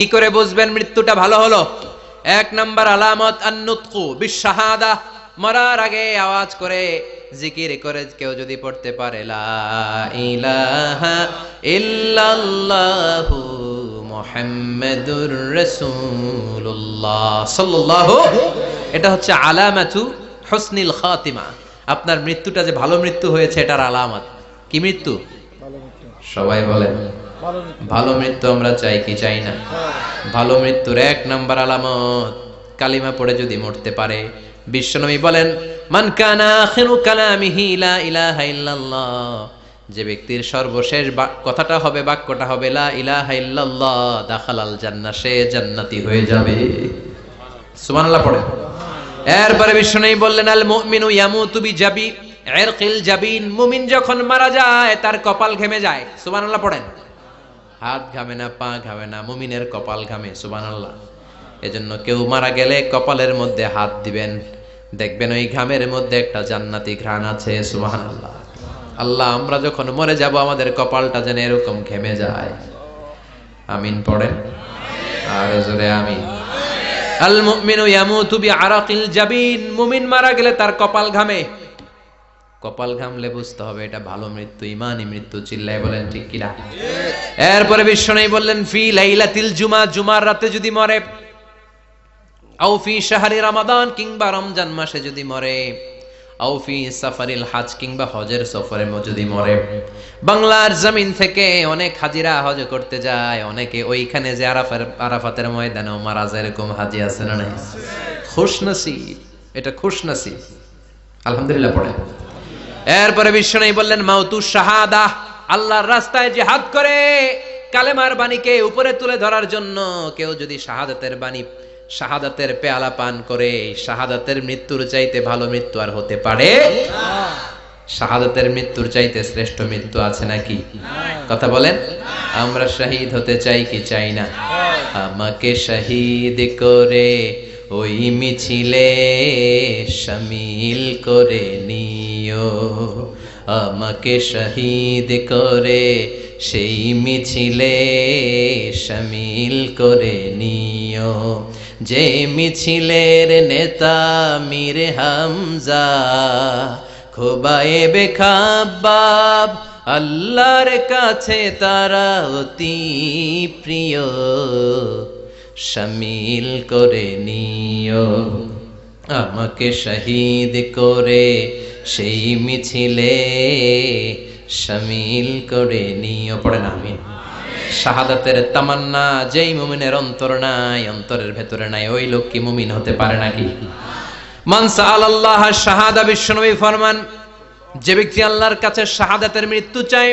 কি করে বুঝবেন মৃত্যুটা ভালো হলো? এক নম্বর আলামত আন্নুতকু বিশাহাদা মরার আগে আওয়াজ করে জিকির করে কেউ যদি পড়তে পারে লা ইলাহা ইল্লাল্লাহু মুহাম্মাদুর রাসূলুল্লাহ সাল্লাল্লাহু এটা হচ্ছে আলামাতু হুসনিল খাতিমা। আপনার মৃত্যুটা যে ভালো মৃত্যু হয়েছে এটার আলামত। কি মৃত্যু। সবাই বলেন। ভালো মৃত্যু আমরা চাই কি চাই না? ভালো মৃত্যুর এক নাম্বার আলামত, কালিমা পড়ে যদি মরতে পারে, বিশ্বনবী বলেন, মান কানা আখিরু কালামিহি লা ইলাহা ইল্লাল্লাহ। যে ব্যক্তির সর্বশেষ কথাটা হবে, বাক্যটা হবে, লা ইলাহা ইল্লাল্লাহ। দাখালাল জান্নাহ, সে জান্নাতি হয়ে যাবে। সুবহানাল্লাহ পড়ে এরপরে বিশ্বনবী বললেন, আল মুমিনু ইয়ামুতু বিজাবি ইরকিল জাবিন। মুমিন যখন মারা যায়, তার কপাল ঘেমে যায়। সুবহানাল্লাহ পড়েন। হাত ঘামে না, পা ঘামে না, মুমিনের কপাল ঘামে সুবান আল্লাহ এজন্য কেউ মারা গেলে কপালের মধ্যে হাত দিবেন। দেখবেন ওই ঘামের মধ্যে একটা জান্নাতি ঘ্রাণ আছে, সুবহানাল্লাহ। আল্লাহ আল্লাহ আমরা যখন মরে যাব, আমাদের কপালটা যেন এরকম ঘেমে যায়। আমিন পড়েন? আর জোরে আমিন। আল মুমিনু ইয়ামুতু বিআরাকিল জাবিন। মুমিন মারা গেলে তার কপাল ঘামে। কপাল ঘামলে বুঝতে হবে, এটা ভালো মৃত্যু, ইমানই মৃত্যু, চিল্লায় বলেন ঠিক কিনা? এরপরে বিশ্বনবী বললেন, ফি লাইলাতিল জুমা, জুমার রাতে যদি মরে, আও ফি শাহরি রমাদান, কিংবা রমজান মাসে যদি মরে, আও ফি সাফারিল হাজ, কিংবা হজের সফরে যদি মরে। বাংলার জমিন থেকে অনেক হাজিরা হজ করতে যায়, অনেকে ওইখানে যে আরাফের, আরাফাতের ময়দানেও মারা যায়, এরকম হাজি আছে না নাই? খুশ নসিব এটা খুশ নসিব আলহামদুলিল্লাহ পড়ে এরপরে বিশ্বনবী বললেন, মাউতু শাহাদা, আল্লাহর রাস্তায় জিহাদ করে। কালেমার বাণীকে উপরে তুলে ধরার জন্য কেউ যদি শাহাদাতের বাণী, শাহাদাতের পেয়ালা পান করে, শাহাদাতের মৃত্যুর চাইতে ভালো মৃত্যু আর হতে পারে? শাহাদাতের মৃত্যুর চাইতে শ্রেষ্ঠ মৃত্যু আছে নাকি? কথা বলেন, আমরা শহীদ হতে চাই কি চাই না? আমাকে শহীদ করে ওই মিছিলে শামিল করে নিও। আমাকে শহীদ করে সেই মিছিলে শামিল করে নিও। যে মিছিলের নেতা মির হামজা, খোবায়ে বেখাবাব আল্লাহর কাছে তারা অতি প্রিয়। শামিল করে নিও। আমাকে শহীদ করে সেই মিছিলে শামিল করে নিও। পড়েন আমি শাহাদাতের তামান্না, যেই মুমিনের অন্তর নাই, অন্তরের ভেতরে নাই, ওই লোক কি মুমিন হতে পারে নাকি? মান আল্লাহ শাহাদা বিশ্বনবী ফরমান, যে ব্যক্তি আল্লাহর কাছে শাহাদাতের মৃত্যু চায়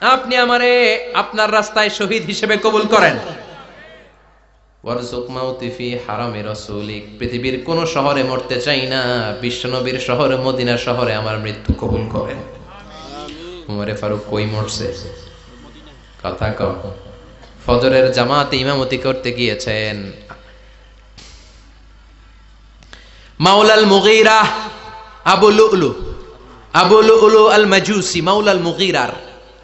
আপনি আমারে আপনার রাস্তায় শহীদ হিসেবে কবুল করেন। ওয়ারজুক মাউতি ফি হারামে রাসূলিক পৃথিবীর কোন শহরে মরতে চাই না বিশ্বনবীর শহরে মদিনা শহরে আমার মৃত্যু কবুল করেন। ওমরে ফারুক কই মরছে? কথা কম ফজরের জামাতে ইমামতি করতে গিয়েছেন। মাওলাল মুগীরা আবু লুলু আবু লুলু আল মাজুসি মাওলাল মুগীরার।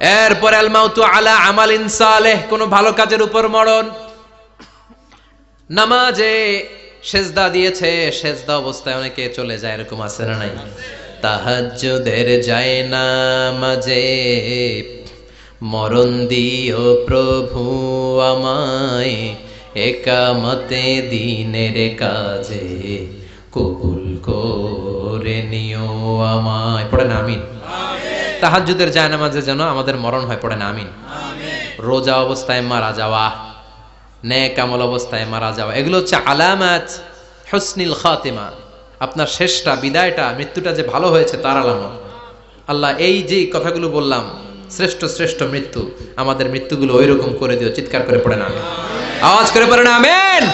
এরপর আল মাউতু আলা আমালিন সালেহ, কোন ভালো কাজের উপর মরণ। নামাজে সেজদা দিয়েছে, সেজদা অবস্থায় অনেকে চলে যায়, এরকম আছে না নাই? তাহাজ্জুদের যায় না মাঝে মরণ দিও প্রভু আমায়, একামতে দিনের কাজে। কবুল করে নিও আমায়। পড়েন আমিন। তাহাজ্জুদের যায় নামাজে যেন আমাদের মরণ হয় পড়েন আমিন। রোজা অবস্থায় মারা যাওয়া নেক আমল অবস্থায় মারা যাওয়া এগুলো হচ্ছে আলামাত হসনিল খাতেমা। আপনার শেষটা বিদায়টা মৃত্যুটা যে ভালো হয়েছে তার আলামত। আল্লাহ এই যে কথাগুলো বললাম শ্রেষ্ঠ শ্রেষ্ঠ মৃত্যু আমাদের মৃত্যুগুলো ওই রকম করে দিও চিৎকার করে পড়ে না আওয়াজ করে পড়ে না আমেন।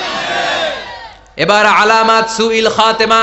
এবার আলামাত সুইল খাতেমা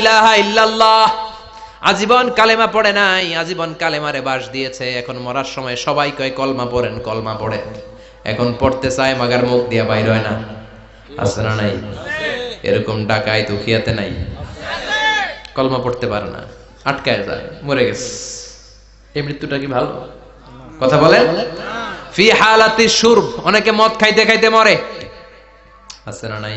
ইলাহা ইল্লাল্লাহ। আজীবন কালেমা পড়ে নাই, আজীবন কালেমারে বাস দিয়েছে। এখন মরার সময় সবাই কয়, কলমা পড়েন কলমা পড়েন। এখন পড়তে চায়, মাগার মুখ দিয়া বাইর হয় না। আছে না নাই? এরকম ডাকায়, দুখিয়াতে নাই। কলমা পড়তে পারে না। আটকায় যায়, মরে গেছে। এই মৃত্যুটা কি ভালো? কথা বলেন? ফি হালাতি সুরব অনেকে মদ খাইতে খাইতে মরে। আছে না নাই?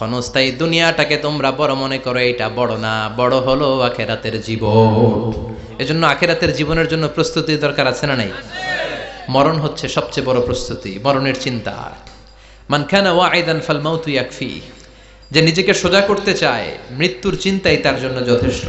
ক্ষণস্থায়ী দুনিয়াটাকে তোমরা বড় মনে করো এটা বড় না, বড় হলো আখেরাতের জীবন। এজন্য আখেরাতের জীবনের জন্য প্রস্তুতি দরকার আছে না নাই? মরণ হচ্ছে সবচেয়ে বড় প্রস্তুতি, মরণের চিন্তা। মান খানা ওয়াইদান ফাল মাউতু ইয়াকফি, যে নিজেকে সোজা করতে চায়, মৃত্যুর চিন্তাই তার জন্য যথেষ্ট।